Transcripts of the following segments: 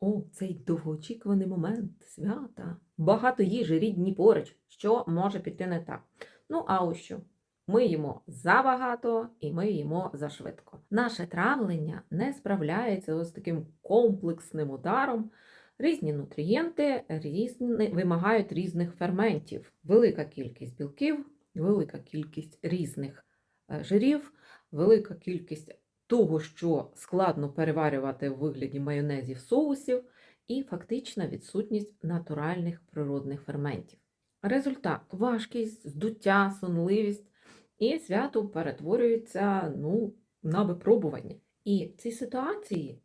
О, цей довгоочікуваний момент свята. Багато їжі рідні поруч, що може піти не так. Ну, а ось що? Ми їмо забагато і ми їмо зашвидко. Наше травлення не справляється з таким комплексним ударом. Різні нутрієнти різні, вимагають різних ферментів. Велика кількість білків, велика кількість різних е, жирів, велика кількість того, що складно переварювати в вигляді майонезів, соусів, і фактична відсутність натуральних природних ферментів. Результат важкість, здуття, сонливість, і свято перетворюється ну, на випробування. І в цій ситуації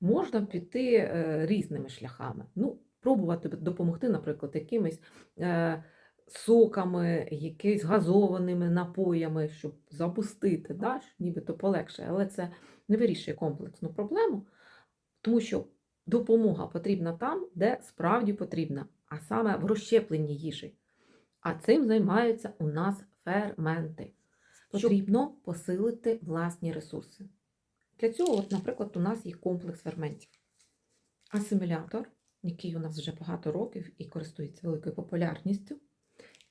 можна піти е, різними шляхами. Ну, пробувати допомогти, наприклад, якимись е, соками, якимись газованими напоями, щоб запустити, да, нібито полегше, але це не вирішує комплексну проблему, тому що допомога потрібна там, де справді потрібна, а саме в розщепленні їжі. А цим займаються у нас ферменти. Потрібно посилити власні ресурси. Для цього, от, наприклад, у нас є комплекс ферментів. Асимілятор, який у нас вже багато років і користується великою популярністю.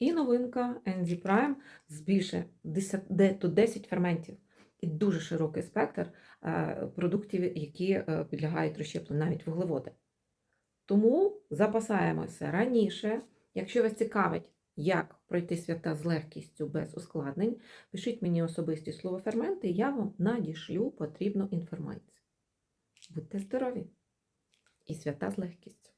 І новинка Enzy Prime з більше 10, до 10 ферментів. І дуже широкий спектр е, продуктів, які е, підлягають розщепленню, навіть вуглеводи. Тому запасаємося раніше. Якщо вас цікавить, як пройти свята з легкістю без ускладнень, пишіть мені особисті слово ферменти, і я вам надішлю потрібну інформацію. Будьте здорові! І свята з легкістю!